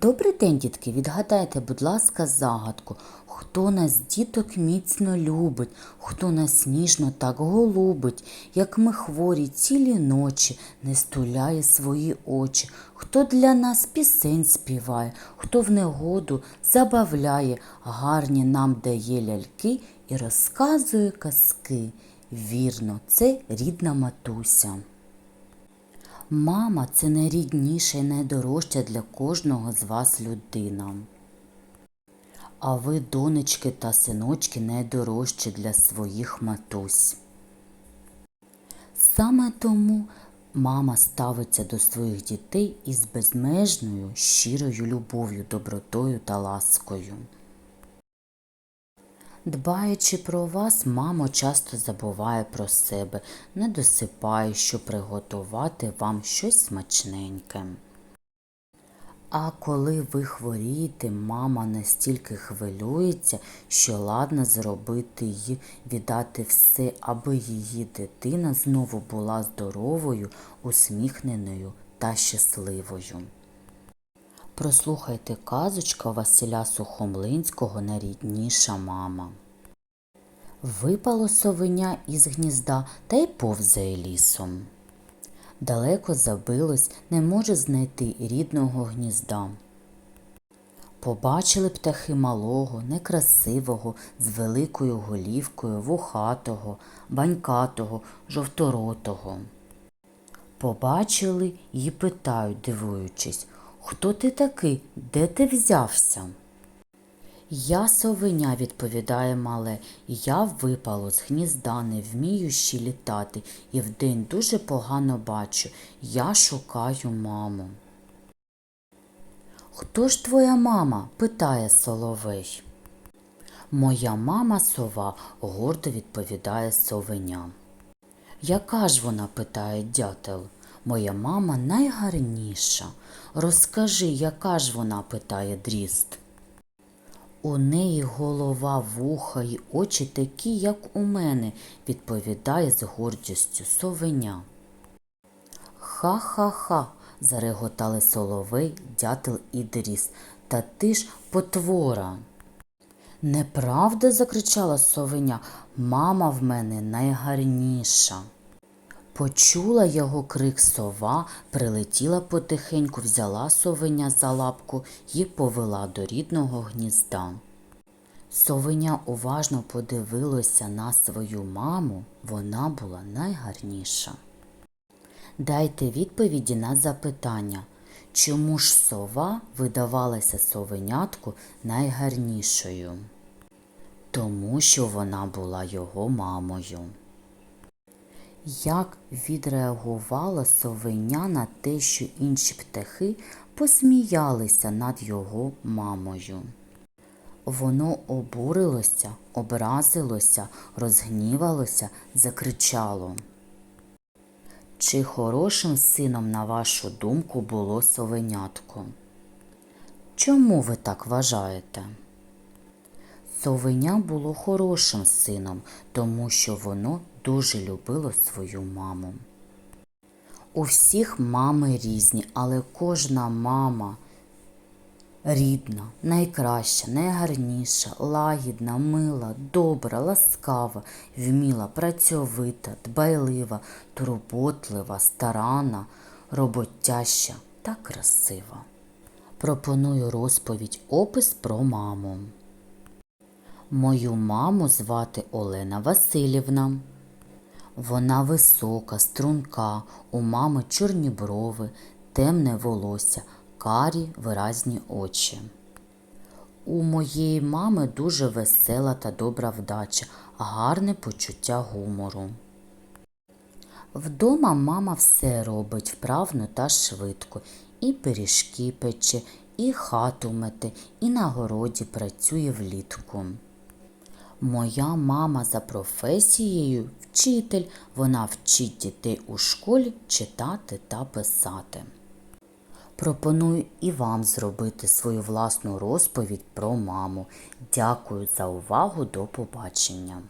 Добрий день, дітки. Відгадайте, будь ласка, загадку. Хто нас діток міцно любить, хто нас ніжно так голубить, як ми хворі цілі ночі, не стуляє свої очі, хто для нас пісень співає, хто в негоду забавляє, гарні нам дає ляльки і розказує казки. Вірно, це рідна матуся. Мама це найрідніша і найдорожча для кожного з вас людина. А ви, донечки та синочки, найдорожчі для своїх матусь. Саме тому мама ставиться до своїх дітей із безмежною щирою любов'ю, добротою та ласкою. Дбаючи про вас, мама часто забуває про себе, не досипає, щоб приготувати вам щось смачненьке. А коли ви хворієте, мама настільки хвилюється, що ладна зробити й віддати все, аби її дитина знову була здоровою, усміхненою та щасливою. Прослухайте казочка Василя Сухомлинського Найрідніша мама. Випало совеня із гнізда та й повзає лісом. Далеко забилось, не може знайти рідного гнізда. Побачили птахи малого, некрасивого, з великою голівкою, вухатого, банькатого, жовторотого. Побачили й питають, дивуючись, хто ти такий, де ти взявся? Я совеня, відповідає мале, я випало з гнізда, не вмію ще літати, і вдень дуже погано бачу. Я шукаю маму. Хто ж твоя мама? питає соловей. Моя мама сова, гордо відповідає совеня. Яка ж вона? питає дятел. Моя мама найгарніша. Розкажи, яка ж вона? питає дріст. У неї голова, вуха й очі такі, як у мене, відповідає з гордістю совеня. Ха-ха-ха, зареготали соловей, дятел і дріс. Та ти ж потвора. Неправда, закричала совеня, мама в мене найгарніша. Почула його крик сова, прилетіла потихеньку, взяла совеня за лапку і повела до рідного гнізда. Совеня уважно подивилося на свою маму, вона була найгарніша. Дайте відповіді на запитання, чому ж сова видавалася совенятку найгарнішою? Тому що вона була його мамою. Як відреагувала совеня на те, що інші птахи посміялися над його мамою? Воно обурилося, образилося, розгнівалося, закричало. Чи хорошим сином, на вашу думку, було совенятко? Чому ви так вважаєте? Совеня було хорошим сином, тому що воно дуже любило свою маму. У всіх мами різні, але кожна мама рідна, найкраща, найгарніша, лагідна, мила, добра, ласкава, вміла, працьовита, дбайлива, турботлива, старана, роботяща та красива. Пропоную розповідь опис про маму. Мою маму звати Олена Васильівна. Вона висока, струнка, у мами чорні брови, темне волосся, карі виразні очі. У моєї мами дуже весела та добра вдача, гарне почуття гумору. Вдома мама все робить вправно та швидко, і пиріжки пече, і хату мете, і на городі працює влітку. Моя мама за професією вчитель, вона вчить дітей у школі читати та писати. Пропоную і вам зробити свою власну розповідь про маму. Дякую за увагу. До побачення.